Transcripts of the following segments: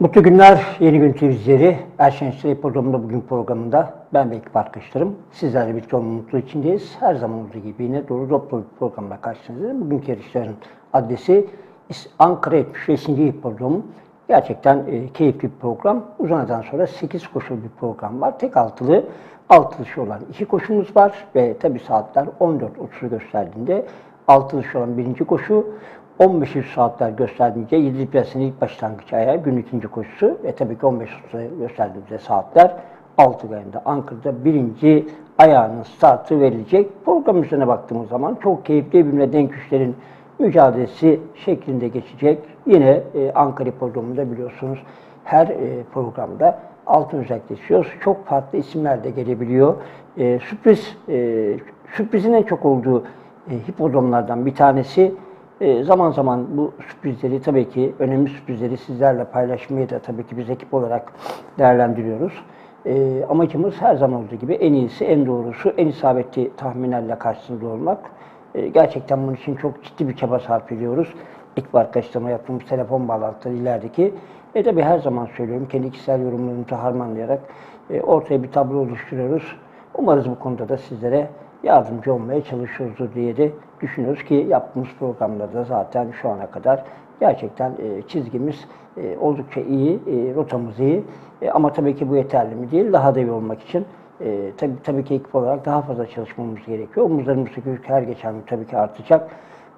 Mutlu günler, yeni gün izleyicileri. Erşen Süre programında bugün programında ben ve ekip arkadaşlarım sizlerle birlikte olma mutlu içindeyiz. Her zaman olduğu gibi yine dolu dolu bir programla karşınızdayım. Bugünkü yarışların adresi Ankara 75. programı. Gerçekten e, keyifli bir program. Uzun aradan sonra 8 koşulu bir program var. Tek altılı, altılışı olan iki koşumuz var ve tabi saatler 14.30'u gösterdiğinde altılışı olan birinci koşu 15 saatler gösterdiğince 7 piyasının ilk başlangıç ayağı gün ikinci koşusu ve tabii ki 15 gösterdiğimizde saatler 6 ayında Ankara'da birinci ayağının startı verilecek. Program üzerine baktığımız zaman çok keyifli birbirine denk güçlerin mücadelesi şeklinde geçecek. Yine e, Ankara programında biliyorsunuz her e, programda altın özellikle istiyoruz. Çok farklı isimler de gelebiliyor. E, sürpriz, e, sürprizin en çok olduğu e, hipodromlardan bir tanesi e, zaman zaman bu sürprizleri tabii ki önemli sürprizleri sizlerle paylaşmayı da tabii ki biz ekip olarak değerlendiriyoruz. E, amacımız her zaman olduğu gibi en iyisi, en doğrusu, en isabetli tahminlerle karşısında olmak. E, gerçekten bunun için çok ciddi bir çaba sarf ediyoruz. Ekip arkadaşlarıma yaptığımız telefon bağlantıları ilerideki. E tabii her zaman söylüyorum, kendi kişisel yorumlarımızı harmanlayarak e, ortaya bir tablo oluşturuyoruz. Umarız bu konuda da sizlere yardımcı olmaya çalışıyoruzdur diye de düşünüyoruz ki yaptığımız programlarda zaten şu ana kadar gerçekten e, çizgimiz e, oldukça iyi, e, rotamız iyi. Ama tabii ki bu yeterli mi değil, daha da iyi olmak için tabii, tabii ki ekip olarak daha fazla çalışmamız gerekiyor. Omuzlarımızdaki yük her geçen gün tabii ki artacak.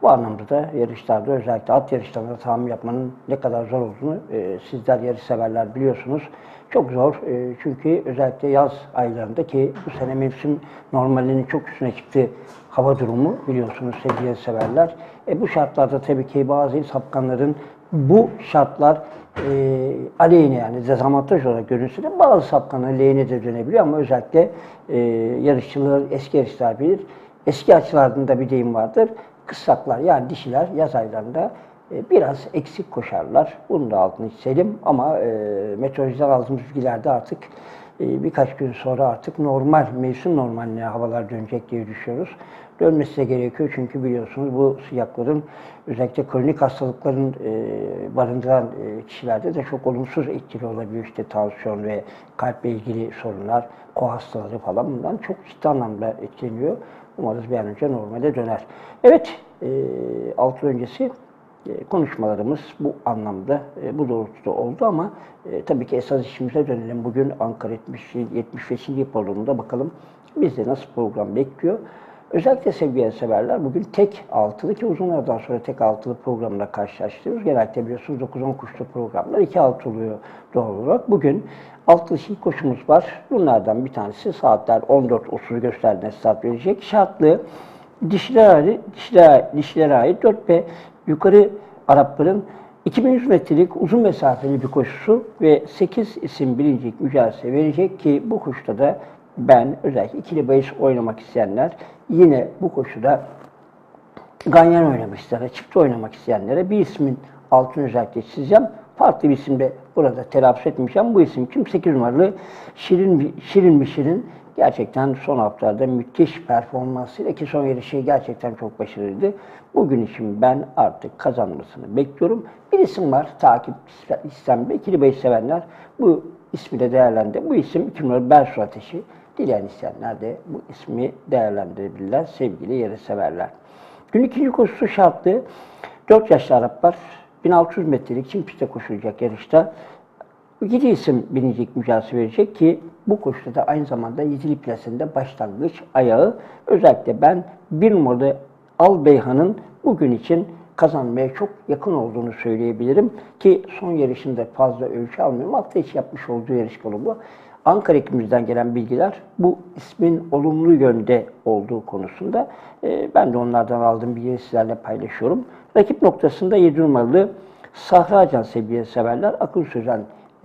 Bu anlamda da yarışlarda özellikle at yarışlarında tahmin yapmanın ne kadar zor olduğunu e, sizler yarış severler biliyorsunuz. Çok zor e, çünkü özellikle yaz aylarında ki bu sene mevsim normalinin çok üstüne çıktı hava durumu biliyorsunuz sevgili severler. E, bu şartlarda tabii ki bazı sapkanların bu şartlar e, aleyhine yani dezavantaj olarak görünse de bazı sapkanların lehine de dönebiliyor ama özellikle e, yarışçılar, eski yarışlar bilir. Eski açılardan da bir deyim vardır. Kıssaklar yani dişiler yaz aylarında e, biraz eksik koşarlar. Bunu da altını çizelim ama e, meteorolojiden aldığımız bilgilerde artık e, birkaç gün sonra artık normal, mevsim normaline havalar dönecek diye düşünüyoruz. Dönmesi de gerekiyor çünkü biliyorsunuz bu sıcakların özellikle kronik hastalıkların e, barındıran e, kişilerde de çok olumsuz etkili olabiliyor. İşte tansiyon ve kalple ilgili sorunlar, ko hastaları falan bundan çok ciddi anlamda etkileniyor. Umarız bir an önce normale döner. Evet, e, altı öncesi e, konuşmalarımız bu anlamda, bu doğrultuda oldu ama tabii ki esas işimize dönelim. Bugün Ankara 70, 75. programında bakalım bizde nasıl program bekliyor. Özellikle sevgili severler bugün tek altılı ki uzun aradan sonra tek altılı programla karşılaştırıyoruz. Genellikle biliyorsunuz 9-10 kuşlu programlar iki altı oluyor doğal olarak. Bugün altılı ilk koşumuz var. Bunlardan bir tanesi saatler 14.30'u gösterdiğinde start verecek. Şartlı dişiler ait, dişiler, dişilere ait 4 ve yukarı Arapların 2100 metrelik uzun mesafeli bir koşusu ve 8 isim birincilik mücadele verecek ki bu koşuda da ben özellikle ikili bahis oynamak isteyenler yine bu koşuda ganyan oynamak isteyenlere, çift oynamak isteyenlere bir ismin altını özellikle çizeceğim. Farklı bir isim de burada telaffuz etmeyeceğim. Bu isim kim? 8 numaralı Şirin, Şirin bir Şirin. Gerçekten son haftalarda müthiş performansıyla ki son yarışı gerçekten çok başarılıydı. Bugün için ben artık kazanmasını bekliyorum. Bir isim var takip istemde. İkili beş sevenler bu ismi de değerlendi. Bu isim 2 numaralı Bersu Ateşi. Dileyen isteyenler de bu ismi değerlendirebilirler sevgili yarı severler. Gün ikinci koşusu şartlı. 4 yaşlı Araplar 1600 metrelik çim pistte koşulacak yarışta. 7 isim birincilik mücadelesi verecek ki bu koşuda da aynı zamanda yedili plasında başlangıç ayağı. Özellikle ben bir numaralı Albeyhan'ın bugün için kazanmaya çok yakın olduğunu söyleyebilirim. Ki son yarışında fazla ölçü almıyorum. Hafta içi yapmış olduğu yarış bu. Ankara ekibimizden gelen bilgiler bu ismin olumlu yönde olduğu konusunda. Ee, ben de onlardan aldığım bilgileri sizlerle paylaşıyorum. Rakip noktasında 7 numaralı Sahra Acan sevgili severler akıl sözen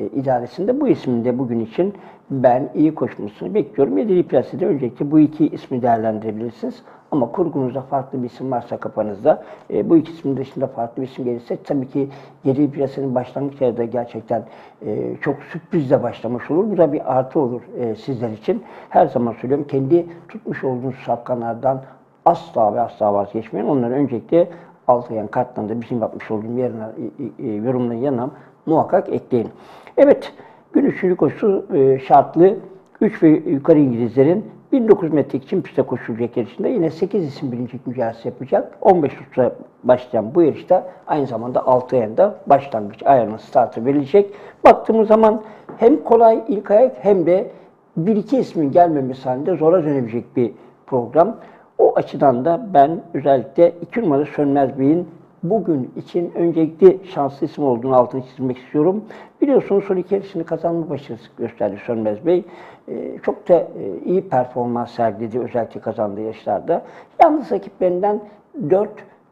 idaresinde bu ismin de bugün için ben iyi koşmasını bekliyorum. Yedili plasede öncelikle bu iki ismi değerlendirebilirsiniz. Ama kurgunuzda farklı bir isim varsa kafanızda, e, bu iki ismin dışında farklı bir isim gelirse tabii ki yedili plasenin başlangıç ayında gerçekten e, çok sürprizle başlamış olur. Bu da bir artı olur e, sizler için. Her zaman söylüyorum kendi tutmuş olduğunuz şapkanlardan asla ve asla vazgeçmeyin. Onları öncelikle Altıgen kartlarında bizim yapmış olduğum yerine, e, e, yorumların yanına muhakkak ekleyin. Evet, gün üçüncü koşusu e, şartlı 3 ve yukarı İngilizlerin 1900 metrelik çim pistte koşulacak yarışında yine 8 isim birincilik mücadelesi yapacak. 15 Temmuz'da başlayan bu yarışta aynı zamanda 6 ayında başlangıç ayarının startı verilecek. Baktığımız zaman hem kolay ilk ayak hem de bir iki ismin gelmemesi halinde zora dönebilecek bir program. O açıdan da ben özellikle 2 numara Sönmez Bey'in bugün için öncelikli şanslı isim olduğunu altını çizmek istiyorum. Biliyorsunuz son iki yarışını kazanma başarısı gösterdi Sönmez Bey. Ee, çok da e, iyi performans sergiledi özellikle kazandığı yarışlarda. Yalnız rakiplerinden 4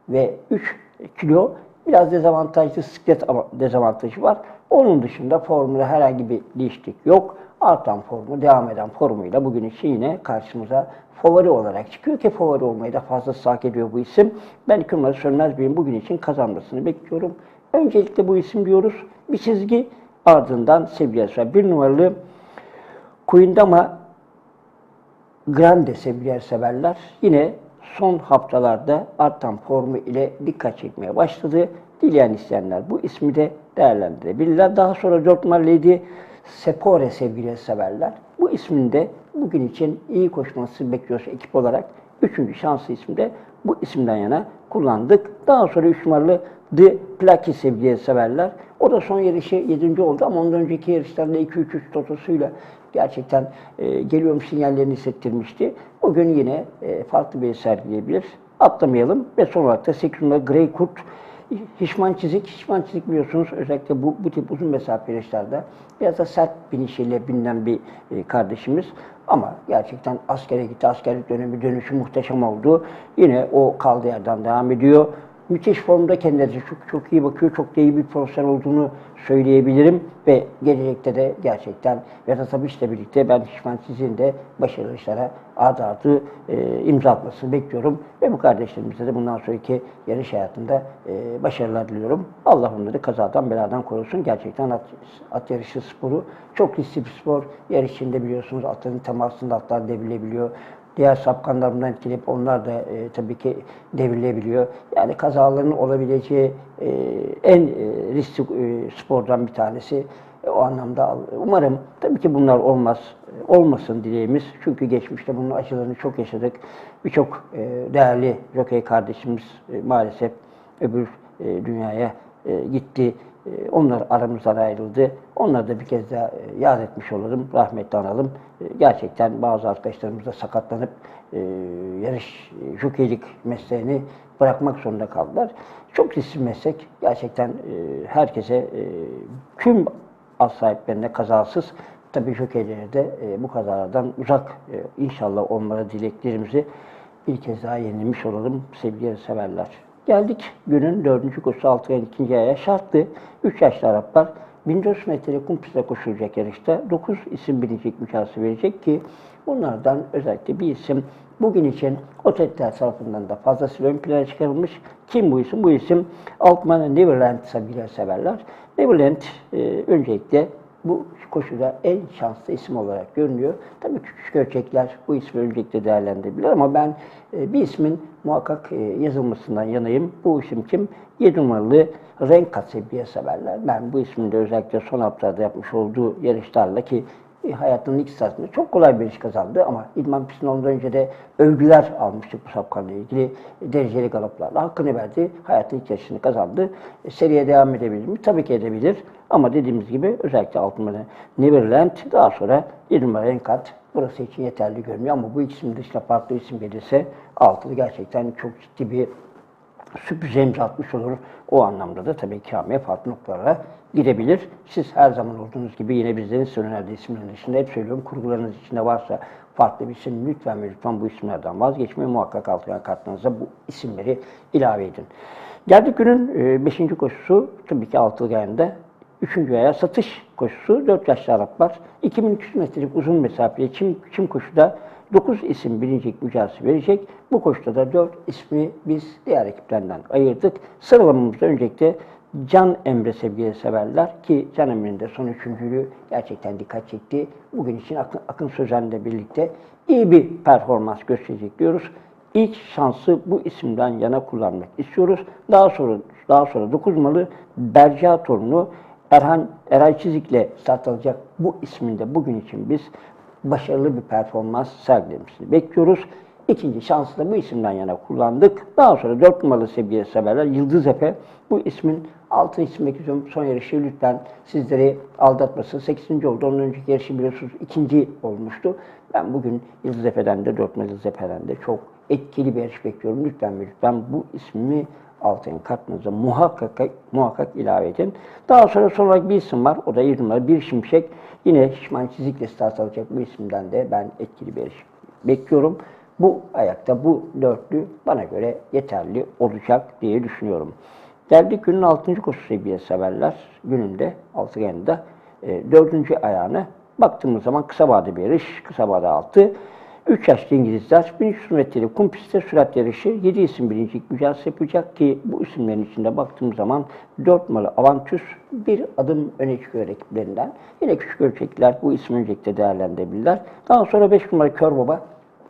ve 3 kilo biraz dezavantajlı siklet dezavantajı var. Onun dışında formunda herhangi bir değişiklik yok. Artan formu, devam eden formuyla bugün için yine karşımıza favori olarak çıkıyor ki favori olmayı da fazla hak ediyor bu isim. Ben numara Sönmez Bey'in bugün için kazanmasını bekliyorum. Öncelikle bu isim diyoruz. Bir çizgi ardından sevgili. Bir numaralı Kuyundama Grande sevgili severler yine son haftalarda artan formu ile dikkat çekmeye başladı. Dileyen isteyenler bu ismi de değerlendirebilirler. Daha sonra 4 numaralı Sepore sevgili severler. Bu ismin de bugün için iyi koşması bekliyoruz ekip olarak. Üçüncü şanslı ismi de bu isimden yana kullandık. Daha sonra 3 numaralı The Plaki sevgili severler. O da son yarışı 7. oldu ama ondan önceki yarışlarda 2-3-3 totosuyla gerçekten e, geliyorum sinyallerini hissettirmişti. Bugün yine e, farklı bir sergileyebilir. Atlamayalım ve son olarak da 8 numara Grey Kurt Hişman çizik, hişman çizik biliyorsunuz özellikle bu, bu tip uzun mesafe yarışlarda biraz da sert binişiyle bilinen bir e, kardeşimiz. Ama gerçekten askere gitti, askerlik dönemi dönüşü muhteşem oldu. Yine o kaldığı yerden devam ediyor. Müthiş formda kendisi çok çok iyi bakıyor. Çok da iyi bir profesyonel olduğunu söyleyebilirim. Ve gelecekte de gerçekten Vedat Abiş'le birlikte ben Hişman Çizik'in de başarılı işlere ardı ardı e, imza atmasını bekliyorum. Ve bu kardeşlerimize de bundan sonraki yarış hayatında e, başarılar diliyorum. Allah onları kazadan beladan korusun. Gerçekten at, at yarışı sporu çok riskli bir spor. Yarış içinde biliyorsunuz atların temasında atlar devrilebiliyor diğer sapkanlarından etkileyip onlar da e, tabii ki devrilebiliyor. Yani kazaların olabileceği e, en e, riskli e, spordan bir tanesi. E, o anlamda umarım tabii ki bunlar olmaz. E, olmasın dileğimiz. Çünkü geçmişte bunun acılarını çok yaşadık. Birçok e, değerli jockey kardeşimiz e, maalesef öbür e, dünyaya e, gitti. E, Onlar aramızdan ayrıldı. Onları da bir kez daha e, yad etmiş olalım, rahmetle analım. E, Gerçekten bazı arkadaşlarımız da sakatlanıp e, yarış, e, jokeylik mesleğini bırakmak zorunda kaldılar. Çok riskli meslek. Gerçekten herkese, tüm az sahiplerine kazasız, tabii jokeylere de bu kazalardan uzak inşallah onlara dileklerimizi bir kez daha yenilemiş olalım sevgili severler. Geldik günün dördüncü koşusu altı ayın ikinci aya şartlı. 3 yaşlı Araplar 1400 metre kum pistte koşulacak yarışta 9 isim bilecek mücadelesi verecek ki bunlardan özellikle bir isim bugün için otoriteler tarafından da fazlasıyla ön plana çıkarılmış. Kim bu isim? Bu isim Altman Neverland sabire severler. Neverland e, öncelikle bu koşuda en şanslı isim olarak görünüyor. Tabii küçük ölçekler bu ismi öncelikle değerlendirebilir ama ben e, bir ismin muhakkak e, yazılmasından yanayım. Bu isim kim? 7 numaralı Renka Sebiye severler. Ben bu ismin de özellikle son haftalarda yapmış olduğu yarışlarla ki hayatının ilk sırasında çok kolay bir iş kazandı ama İdman pistinde ondan önce de övgüler almıştık bu sapkanla ilgili dereceli galoplarla. Hakkını verdi. Hayatın ilk yarışını kazandı. E, seriye devam edebilir mi? Tabii ki edebilir. Ama dediğimiz gibi özellikle altı numara Neverland daha sonra 7 numara Enkat burası için yeterli görünüyor ama bu ikisinin dışında farklı isim gelirse altılı gerçekten çok ciddi bir sürpriz imza atmış olur. O anlamda da tabii ikramiye farklı noktalara gidebilir. Siz her zaman olduğunuz gibi yine bizlerin önerdiği isimlerin dışında hep söylüyorum kurgularınız içinde varsa farklı bir isim lütfen lütfen bu isimlerden vazgeçmeyin. Muhakkak altına kartlarınıza bu isimleri ilave edin. Geldik günün 5. koşusu tabii ki altılı ayında. Üçüncü aya satış koşusu 4 yaşlı Araplar 2300 metrelik uzun mesafeli çim, çim koşuda 9 isim birincilik mücadelesi verecek. Bu koşuda da 4 ismi biz diğer ekiplerden ayırdık. Sıralamamızda öncelikle Can Emre sevgili severler ki Can Emre'nin de son üçüncülüğü gerçekten dikkat çekti. Bugün için Akın, Akın Sözen'le birlikte iyi bir performans gösterecek diyoruz. İlk şansı bu isimden yana kullanmak istiyoruz. Daha sonra daha sonra 9 numaralı Berca torunu Erhan Eray Çizik'le start alacak bu isminde bugün için biz başarılı bir performans sergilemesini bekliyoruz. İkinci şansı da bu isimden yana kullandık. Daha sonra 4 numaralı sevgili severler Yıldız Efe bu ismin altını çizmek istiyorum. Son yarışı lütfen sizleri aldatmasın. 8. oldu. Ondan önceki yarışı biliyorsunuz ikinci olmuştu. Ben bugün Yıldız Efe'den de 4 numaralı Yıldız Efe'den de çok etkili bir yarış bekliyorum. Lütfen lütfen bu ismi altın kartınıza muhakkak muhakkak ilave edin. Daha sonra son olarak bir isim var. O da 7 numara bir şimşek. Yine şişman çizikle start alacak bu isimden de ben etkili bir yarış bekliyorum. Bu ayakta bu dörtlü bana göre yeterli olacak diye düşünüyorum. Geldik günün 6. koşu seviye severler. Gününde altıgende e, 4. ayağına baktığımız zaman kısa vade bir yarış. Kısa vade 6. 3 yaşlı İngilizler 1300 metreli kum pistte sürat yarışı 7 isim birincilik mücadelesi yapacak ki bu isimlerin içinde baktığım zaman 4 numaralı Avantüs bir adım öne çıkıyor rakiplerinden. Yine küçük ölçekliler bu isim öncelikle değerlendirebilirler. Daha sonra 5 numaralı Kör Baba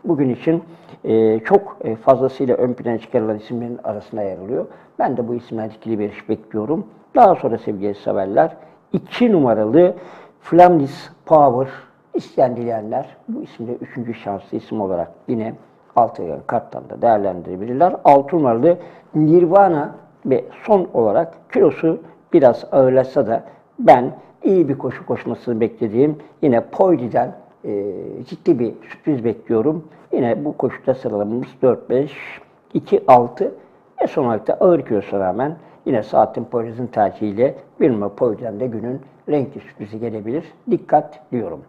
bugün için e, çok e, fazlasıyla ön plana çıkarılan isimlerin arasına yer alıyor. Ben de bu isimler etkili bir iş bekliyorum. Daha sonra sevgili severler 2 numaralı Flamlis Power isteyen bu isimde üçüncü şanslı isim olarak yine altı karttan da değerlendirebilirler. 6 numaralı Nirvana ve son olarak kilosu biraz ağırlasa da ben iyi bir koşu koşmasını beklediğim yine Poydi'den e, ciddi bir sürpriz bekliyorum. Yine bu koşuda sıralamamız 4, 5, 2, 6 ve son olarak da ağır kilosuna rağmen yine saatin Poyraz'ın tercihiyle bir numara Poyraz'dan de günün renkli sürprizi gelebilir. Dikkat diyorum.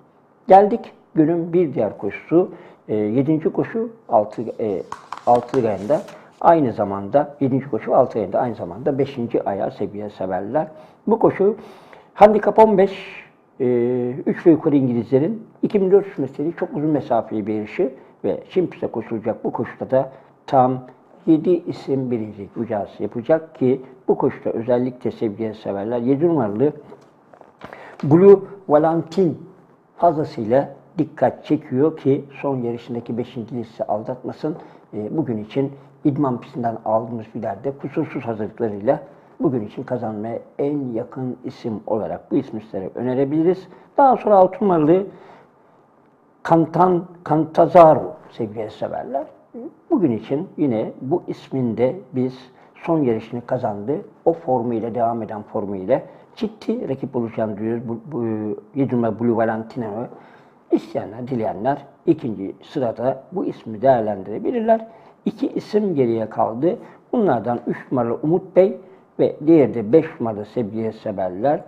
Geldik günün bir diğer koşusu. E, yedinci koşu altı, e, altı ayında. Aynı zamanda yedinci koşu altı ayında aynı zamanda beşinci ayağı seviye severler. Bu koşu handikap 15 e, 3 ve yukarı İngilizlerin 2400 metrelik çok uzun mesafeli bir yarışı ve Şimps'e koşulacak bu koşuda da tam 7 isim birincilik mücadelesi yapacak ki bu koşuda özellikle sevgili severler 7 numaralı Blue Valentin fazlasıyla dikkat çekiyor ki son yarışındaki 5. liste aldatmasın. E, bugün için idman pistinden aldığımız bilerde kusursuz hazırlıklarıyla bugün için kazanmaya en yakın isim olarak bu ismi sizlere önerebiliriz. Daha sonra 6 numaralı Kantan Cantazaro sevgili severler. Bugün için yine bu isminde biz son yarışını kazandı. O formuyla devam eden formuyla ciddi rakip olacağını duyuyoruz. Bu, bu Blue Valentino'yu isteyenler, dileyenler ikinci sırada bu ismi değerlendirebilirler. İki isim geriye kaldı. Bunlardan 3 numaralı Umut Bey ve diğeri de 5 numaralı Sevgiye Severler.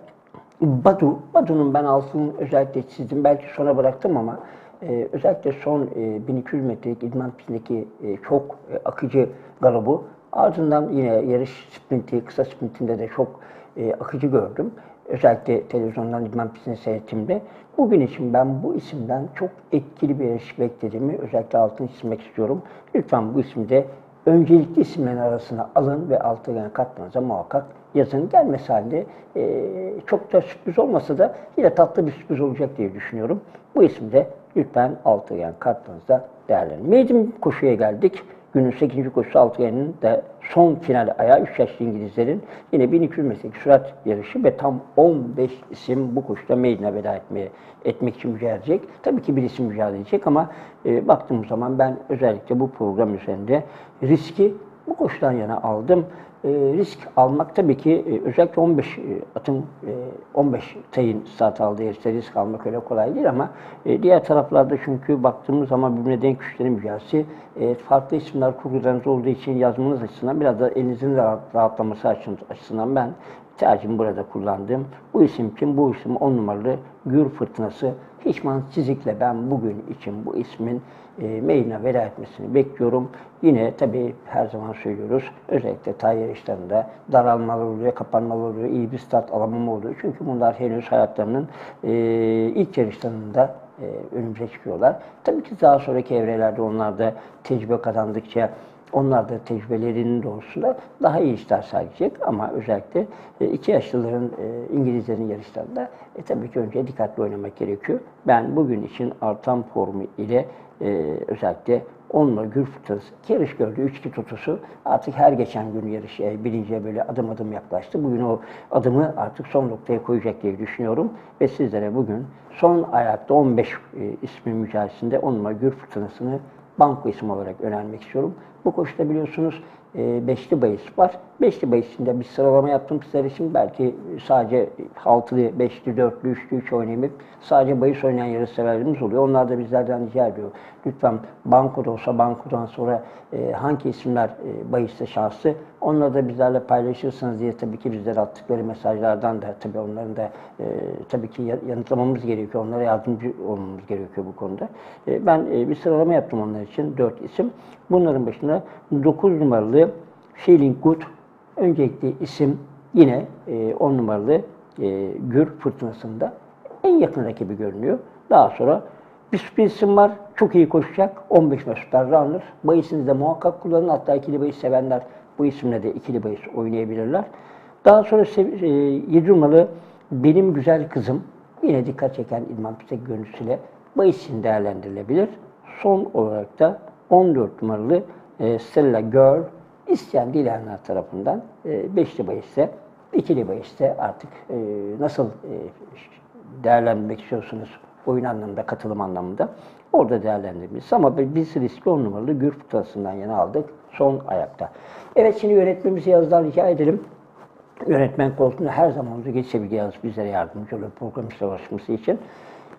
Badu, Badu'nun ben altını özellikle çizdim. Belki sona bıraktım ama e, özellikle son e, 1200 metrelik idman pistindeki e, çok e, akıcı galobu. Ardından yine yarış sprinti, kısa sprintinde de çok e, akıcı gördüm. Özellikle televizyondan idman pistini seyrettiğimde. Bugün için ben bu isimden çok etkili bir yarış beklediğimi özellikle altını çizmek istiyorum. Lütfen bu ismi de öncelikli isimlerin arasına alın ve altına katmanıza muhakkak yazın. Gelmesi halinde e, çok da sürpriz olmasa da yine tatlı bir sürpriz olacak diye düşünüyorum. Bu ismi de lütfen altıgen kartınızda değerlendirin. Meydim koşuya geldik. Günün 8. koşusu altıgenin de son final ayağı 3 yaşlı İngilizlerin yine 1200 metrelik sürat yarışı ve tam 15 isim bu koşuda meydana veda etmeye, etmek için mücadele edecek. Tabii ki bir isim mücadele edecek ama e, baktığım zaman ben özellikle bu program üzerinde riski bu koşudan yana aldım. E, risk almak tabii ki e, özellikle 15 e, atın e, 15 tayın start aldığı yarışta risk almak öyle kolay değil ama e, diğer taraflarda çünkü baktığımız zaman birbirine denk güçlerin mücadelesi e, farklı isimler kurgularınız olduğu için yazmanız açısından biraz da elinizin rahat, rahatlaması açısından ben tercihimi burada kullandım. Bu isim kim? Bu isim 10 numaralı Gür Fırtınası. Hişman Çizik'le ben bugün için bu ismin e, meyline veda etmesini bekliyorum. Yine tabii her zaman söylüyoruz. Özellikle tay yarışlarında daralmalar oluyor, kapanmalar oluyor, iyi bir start alamama oluyor. Çünkü bunlar henüz hayatlarının e, ilk yarışlarında e, önümüze çıkıyorlar. Tabii ki daha sonraki evrelerde onlar da tecrübe kazandıkça onlar da tecrübelerinin doğrusunda daha iyi işler sergileyecek ama özellikle e, iki yaşlıların e, İngilizlerin yarışlarında e, tabii ki önce dikkatli oynamak gerekiyor. Ben bugün için artan formu ile e, özellikle 10 numara Gül Fırtınası. İki yarış gördü. 3-2 tutusu. Artık her geçen gün yarış e, birinciye böyle adım adım yaklaştı. Bugün o adımı artık son noktaya koyacak diye düşünüyorum. Ve sizlere bugün son ayakta 15 e, ismi mücadelesinde 10 numara Gül Fırtınası'nı banko ismi olarak önermek istiyorum. Bu koşuda biliyorsunuz e, beşli bahis var. Beşli bahisinde bir sıralama yaptım sizler için. Belki sadece altılı, beşli, dörtlü, üçlü, üç oynayamayıp sadece bahis oynayan yarış severlerimiz oluyor. Onlar da bizlerden rica ediyor. Lütfen bankoda olsa bankodan sonra e, hangi isimler e, bahiste şanslı onları da bizlerle paylaşırsınız diye tabii ki bizlere attıkları mesajlardan da tabii onların da e, tabii ki ya- yanıtlamamız gerekiyor. Onlara yardımcı olmamız gerekiyor bu konuda. E, ben e, bir sıralama yaptım onlar için. Dört isim. Bunların başında 9 numaralı Feeling Good. Öncelikli isim yine 10 numaralı e, Gür Fırtınası'nda en yakın rakibi görünüyor. Daha sonra bir sürpriz isim var. Çok iyi koşacak. 15 Mesutlar Runner. Bayisini de muhakkak kullanın. Hatta ikili bayis sevenler bu isimle de ikili bayis oynayabilirler. Daha sonra 7 numaralı Benim Güzel Kızım. Yine dikkat çeken İlman Pisek görüntüsüyle bayisin değerlendirilebilir. Son olarak da 14 numaralı e, Stella Girl isteyen dileyenler tarafından e, beşli bahiste, ikili bahiste artık e, nasıl e, değerlendirmek istiyorsunuz oyun anlamında, katılım anlamında orada değerlendirmeliyiz. Ama biz riskli 10 numaralı Gür Fıkrası'ndan yana aldık son ayakta. Evet şimdi yönetmemizi yazıdan rica edelim. Yönetmen koltuğunda her zaman olduğu gibi Sevgi Yağız bizlere yardımcı oluyor program savaşması için.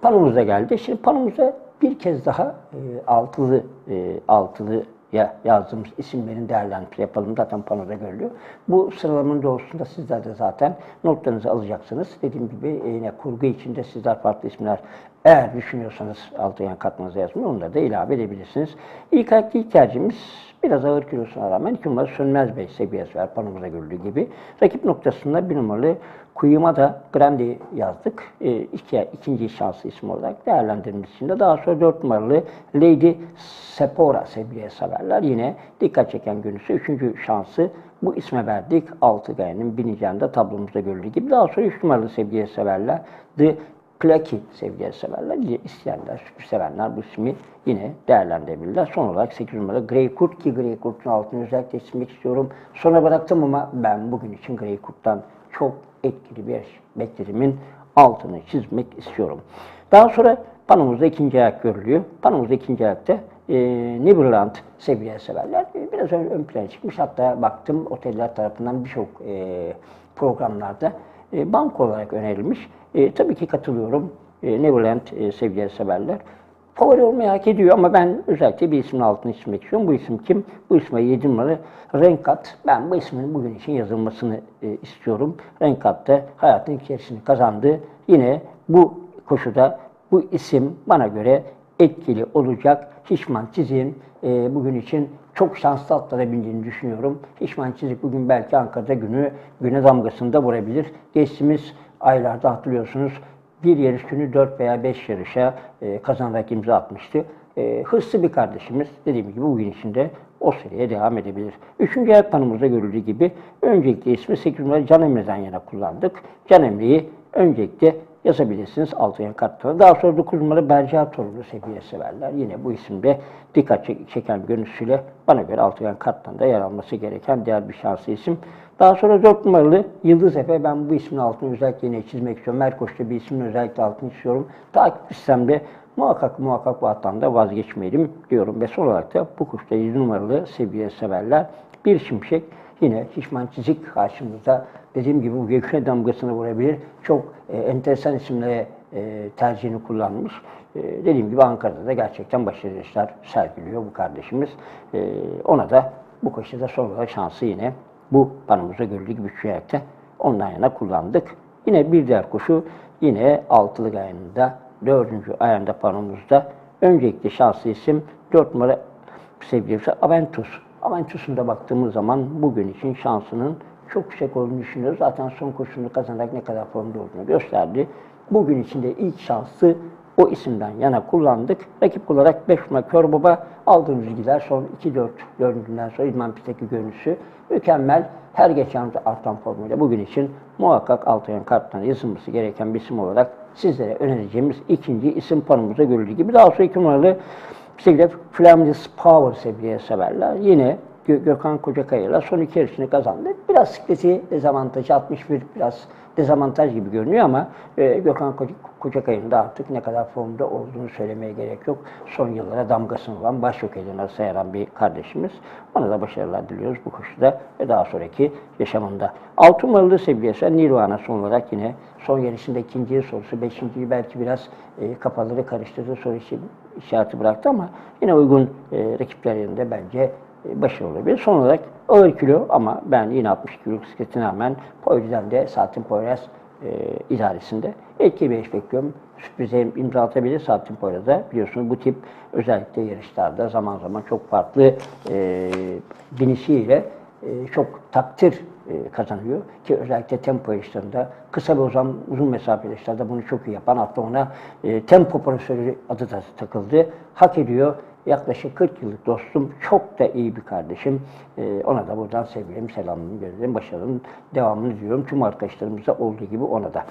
Panomuz da geldi. Şimdi panomuza bir kez daha e, altılı e, altılı ya yazdığımız isimlerin değerlendirmesi yapalım. Zaten panoda görülüyor. Bu sıralamanın doğrusunda sizler de zaten notlarınızı alacaksınız. Dediğim gibi e, yine kurgu içinde sizler farklı isimler eğer düşünüyorsanız altı yan katmanıza yazmayı onları da ilave edebilirsiniz. İlk ayakta ilk tercihimiz biraz ağır kilosuna rağmen 2 numaralı Sönmez Bey seviyesi var panomuza görüldüğü gibi. Rakip noktasında bir numaralı Kuyuma da Grandi yazdık. E, iki, ikinci şanslı isim olarak değerlendirmemiz için de daha sonra 4 numaralı Lady Sepora sevgili severler. Yine dikkat çeken görüntüsü. Üçüncü şansı bu isme verdik. Altı gayenin bineceğinde tablomuzda görüldüğü gibi. Daha sonra 3 numaralı sevgili severler. The Plaki sevgili severler, isteyenler, sevenler bu ismi yine değerlendirebilirler. Son olarak 8 numaralı Grey Kurt ki Grey Kurt'un altını özellikle çizmek istiyorum. Sona bıraktım ama ben bugün için Grey Kurt'tan çok etkili bir beklediğimin altını çizmek istiyorum. Daha sonra panomuzda ikinci ayak görülüyor. Panomuzda ikinci ayakta e, Neverland sevgili severler biraz ön, ön plana çıkmış. Hatta baktım oteller tarafından birçok e, programlarda e, banko olarak önerilmiş. E, tabii ki katılıyorum. E, Neverland e, sevgili severler. Favori olmayı hak ediyor ama ben özellikle bir ismin altını çizmek istiyorum. Bu isim kim? Bu isme 7 numaralı Renkat. Ben bu ismin bugün için yazılmasını e, istiyorum. Renkat da hayatın içerisini kazandı. Yine bu koşuda bu isim bana göre etkili olacak. Hişman Çizik'in e, bugün için çok şanslı atlara bindiğini düşünüyorum. Hişman Çizik bugün belki Ankara'da günü güne damgasını da vurabilir. Geçtiğimiz aylarda hatırlıyorsunuz bir yarış günü 4 veya 5 yarışa e, kazanarak imza atmıştı. E, hırslı bir kardeşimiz dediğim gibi bugün içinde o seriye devam edebilir. Üçüncü ayak panımızda görüldüğü gibi öncelikle ismi 8 numara Can Emre'den yana kullandık. Can Emre'yi öncelikle yazabilirsiniz altı yan kartlara. Daha sonra 9 numara Berca Torunlu seviye severler. Yine bu isimde dikkat çek- çeken görüntüsüyle bana göre altı karttan da yer alması gereken diğer bir şanslı isim. Daha sonra 4 numaralı Yıldız Efe. Ben bu ismin altını özellikle yine çizmek istiyorum. Merkoş'ta bir ismin özellikle altını çiziyorum. Takip listemde muhakkak muhakkak bu hattan vazgeçmeyelim diyorum. Ve son olarak da bu kuşta 7 numaralı seviye severler. Bir şimşek yine şişman çizik karşımızda. Dediğim gibi bu gökyüzüne damgasını vurabilir. Çok e, enteresan isimlere e, tercihini kullanmış. E, dediğim gibi Ankara'da da gerçekten başarılı işler sergiliyor bu kardeşimiz. E, ona da bu koşuda son olarak şansı yine bu panomuzda görüldüğü gibi ayakta ondan yana kullandık. Yine bir diğer koşu yine altılı ayağında, dördüncü ayağında panomuzda. Öncelikle şanslı isim 4 numara sevgilisi Aventus. Aventus'un da baktığımız zaman bugün için şansının çok yüksek olduğunu düşünüyoruz. Zaten son koşusunu kazanarak ne kadar formda olduğunu gösterdi. Bugün içinde ilk şansı o isimden yana kullandık. Rakip olarak 5 numara Kör Baba aldığımız bilgiler son 2-4 dördüncünden sonra İdman pistteki görünüşü mükemmel. Her geçen artan formuyla bugün için muhakkak Altayan karttan yazılması gereken bir isim olarak sizlere önereceğimiz ikinci isim panomuzda görüldüğü gibi. Daha sonra 2 numaralı Sevgili Flamingos Power sevgili severler. Yine Gö- Gökhan Kocakaya'yla son iki yarışını kazandı. Biraz sikleti dezavantajı 61 biraz dezavantaj gibi görünüyor ama e, Gökhan Koca- Kocakaya'nın da artık ne kadar formda olduğunu söylemeye gerek yok. Son yıllara damgasını vuran baş jokerine sayaran bir kardeşimiz. Ona da başarılar diliyoruz bu koşuda ve daha sonraki yaşamında. Altın numaralı sevgilisi Nirvana son olarak yine son yarışında ikinci sorusu, beşinciyi belki biraz e, kafaları karıştırdı soru işareti bıraktı ama yine uygun e, rakipler yerinde bence başarılı olabilir. Son olarak ağır kilo ama ben yine 60 kilo bisikletine rağmen Poyraz'dan de Saatin Poyraz e, idaresinde. İlk 5 bekliyorum. Sürprize imza atabilir Saatin Poyraz'a. Biliyorsunuz bu tip özellikle yarışlarda zaman zaman çok farklı e, binişiyle e, çok takdir e, kazanıyor. Ki özellikle tempo yarışlarında kısa ve uzun, uzun mesafe yarışlarda bunu çok iyi yapan hatta ona e, tempo profesörü adı da takıldı. Hak ediyor. Yaklaşık 40 yıllık dostum, çok da iyi bir kardeşim. E, ona da buradan sevgilim, selamımı gönderirim. Başarının devamını diliyorum. Tüm arkadaşlarımıza olduğu gibi ona da.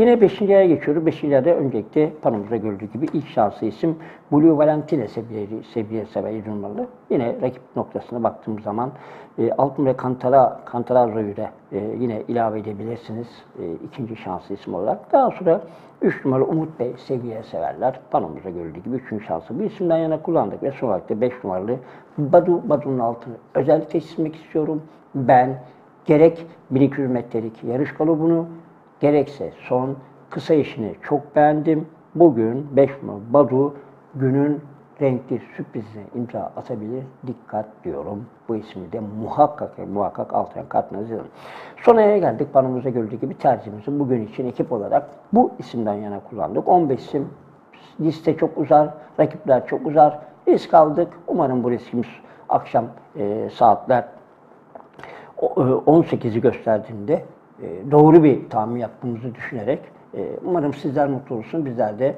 Yine 5. aya geçiyoruz. 5. ayda öncelikle panomuzda gördüğü gibi ilk şanslı isim Blue Valentine seviyeli, seviye seviye durmalı. Yine rakip noktasına baktığımız zaman e, altın ve Kantara, Kantarazo'yu da e, yine ilave edebilirsiniz e, ikinci şanslı isim olarak. Daha sonra 3 numaralı Umut Bey seviye severler. Panomuzda görüldüğü gibi 3. şansı bir isimden yana kullandık ve son olarak da 5 numaralı Badu, Badu'nun altını özellikle çizmek istiyorum. Ben gerek 1200 metrelik yarış bunu gerekse son kısa işini çok beğendim. Bugün 5 numaralı Badu günün renkli sürprizine imza atabilir. Dikkat diyorum. Bu ismi de muhakkak muhakkak altına kartınızı yazın. Son aya geldik. Panomuzda gördüğü gibi tercihimizi bugün için ekip olarak bu isimden yana kullandık. 15 isim liste çok uzar, rakipler çok uzar. Risk aldık. Umarım bu riskimiz akşam e, saatler o- e, 18'i gösterdiğinde doğru bir tahmin yaptığımızı düşünerek e, umarım sizler mutlu olursun. Bizler de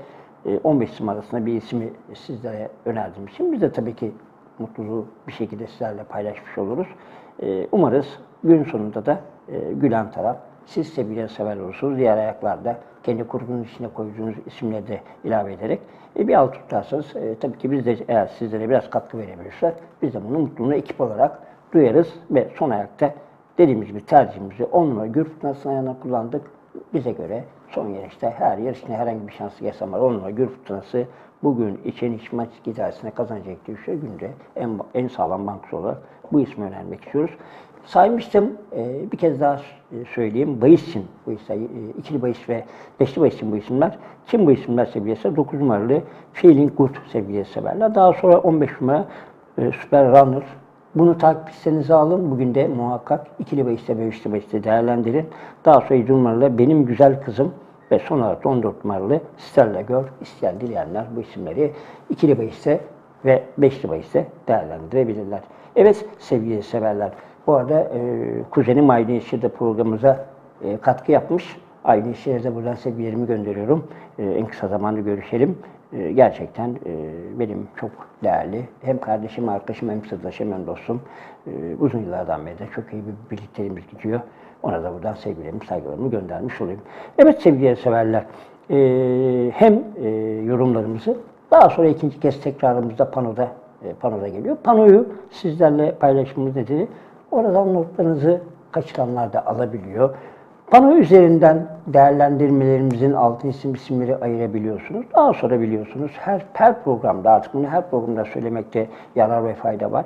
e, 15 isim arasında bir ismi sizlere önerdiğim için biz de tabii ki mutluluğu bir şekilde sizlerle paylaşmış oluruz. E, Umarız gün sonunda da e, gülen taraf siz sevgiyle sever olursunuz. Diğer ayaklarda kendi kurgunun içine koyduğunuz isimleri de ilave ederek e, bir alt tutarsanız e, tabii ki biz de eğer sizlere biraz katkı verebilirsek biz de bunu mutluluğunu ekip olarak duyarız ve son ayakta dediğimiz gibi tercihimizi 10 numara gür fırtınasına yana kullandık. Bize göre son yarışta her yarışta herhangi bir şansı yaşamalar 10 numara gür bugün için iç maç gidersine kazanacak diye şey günde en, en sağlam bankası olarak bu ismi önermek istiyoruz. Saymıştım, e, bir kez daha e, söyleyeyim. Bayis için bu isimler, ikili bayis ve beşli bayis için bu isimler. Kim bu isimler seviyesi? 9 numaralı Feeling Good seviyesi severler. Daha sonra 15 numara e, Super Runner. Bunu takip listenize alın. Bugün de muhakkak ikili bahiste ve üçlü bahiste değerlendirin. Daha sonra 7 numaralı Benim Güzel Kızım ve son olarak da 14 numaralı Stella Gör. İsteyen dileyenler bu isimleri ikili bahiste ve beşli bahiste değerlendirebilirler. Evet sevgili severler. Bu arada e, kuzenim Aydın Yeşil programımıza e, katkı yapmış. Aydın Yeşil'e de buradan sevgilerimi gönderiyorum. E, en kısa zamanda görüşelim. E, gerçekten e, benim çok değerli hem kardeşim, arkadaşım, hem sırdaşım, hem dostum. E, uzun yıllardan beri de çok iyi bir birlikteliğimiz gidiyor. Ona da buradan sevgilerimi, saygılarımı göndermiş olayım. Evet sevgili severler, e, hem e, yorumlarımızı daha sonra ikinci kez tekrarımızda panoda panoda geliyor. Panoyu sizlerle paylaşmamız nedeni oradan notlarınızı kaçıranlar da alabiliyor. Pano üzerinden değerlendirmelerimizin altın isim isimleri ayırabiliyorsunuz. Daha sonra biliyorsunuz her, her programda artık bunu her programda söylemekte yarar ve fayda var.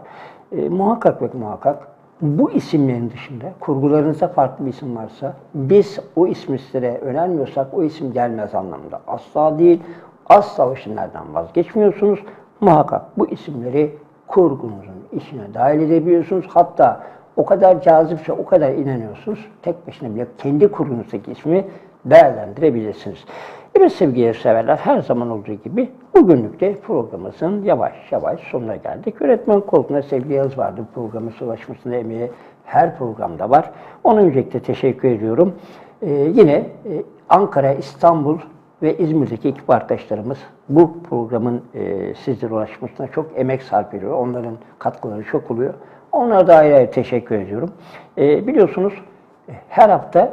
E, muhakkak ve muhakkak bu isimlerin dışında kurgularınızda farklı bir isim varsa biz o ismi sizlere önermiyorsak o isim gelmez anlamında. Asla değil. Asla o isimlerden vazgeçmiyorsunuz. Muhakkak bu isimleri kurgunuzun içine dahil edebiliyorsunuz. Hatta o kadar cazipse, o kadar inanıyorsunuz. Tek başına bile kendi kurgunuzdaki ismi değerlendirebilirsiniz. Evet sevgili severler her zaman olduğu gibi bugünlük de programımızın yavaş yavaş sonuna geldik. Yönetmen koltuğunda sevgili Yağız vardı. Programın ulaşmasında emeği her programda var. Ona öncelikle teşekkür ediyorum. Ee, yine e, Ankara, İstanbul ve İzmir'deki ekip arkadaşlarımız bu programın e, sizlere ulaşmasına çok emek sarf ediyor. Onların katkıları çok oluyor. Onlara da ayrı ayrı teşekkür ediyorum. E, biliyorsunuz e, her hafta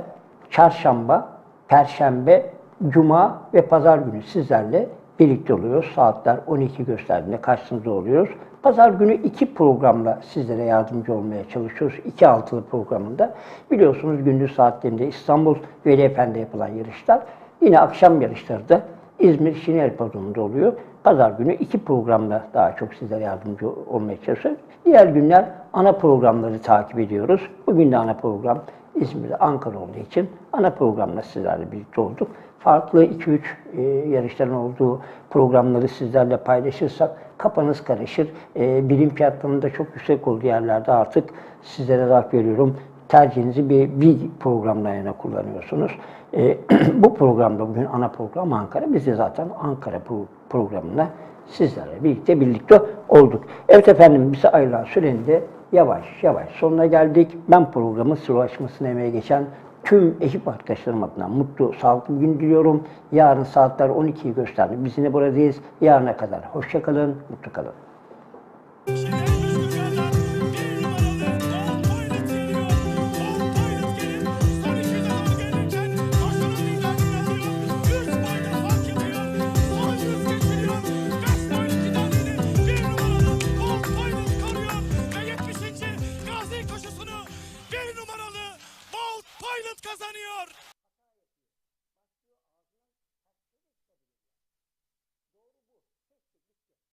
çarşamba, perşembe, cuma ve pazar günü sizlerle birlikte oluyoruz. Saatler 12 gösterdiğinde karşınızda oluyoruz. Pazar günü iki programla sizlere yardımcı olmaya çalışıyoruz. İki altılı programında. Biliyorsunuz gündüz saatlerinde İstanbul Veli Efendi yapılan yarışlar. Yine akşam yarışları da İzmir Şiner Padonu'nda oluyor. Pazar günü iki programla daha çok sizlere yardımcı olmaya çalışıyoruz. Diğer günler ana programları takip ediyoruz. Bugün de ana program İzmir'de, Ankara olduğu için ana programla sizlerle birlikte olduk. Farklı 2-3 e, yarışların olduğu programları sizlerle paylaşırsak kafanız karışır. E, bilim fiyatlarının da çok yüksek olduğu yerlerde artık sizlere hak veriyorum. Tercihinizi bir, bir programla yana kullanıyorsunuz. E, bu programda bugün ana program Ankara. Biz de zaten Ankara bu programına sizlerle birlikte birlikte olduk. Evet efendim bize ayrılan sürenin de yavaş yavaş sonuna geldik. Ben programın sıralaşmasını emeğe geçen tüm ekip arkadaşlarım adına mutlu, sağlıklı bir gün diliyorum. Yarın saatler 12'yi gösterdi. Biz yine buradayız. Yarına kadar hoşça kalın, mutlu kalın.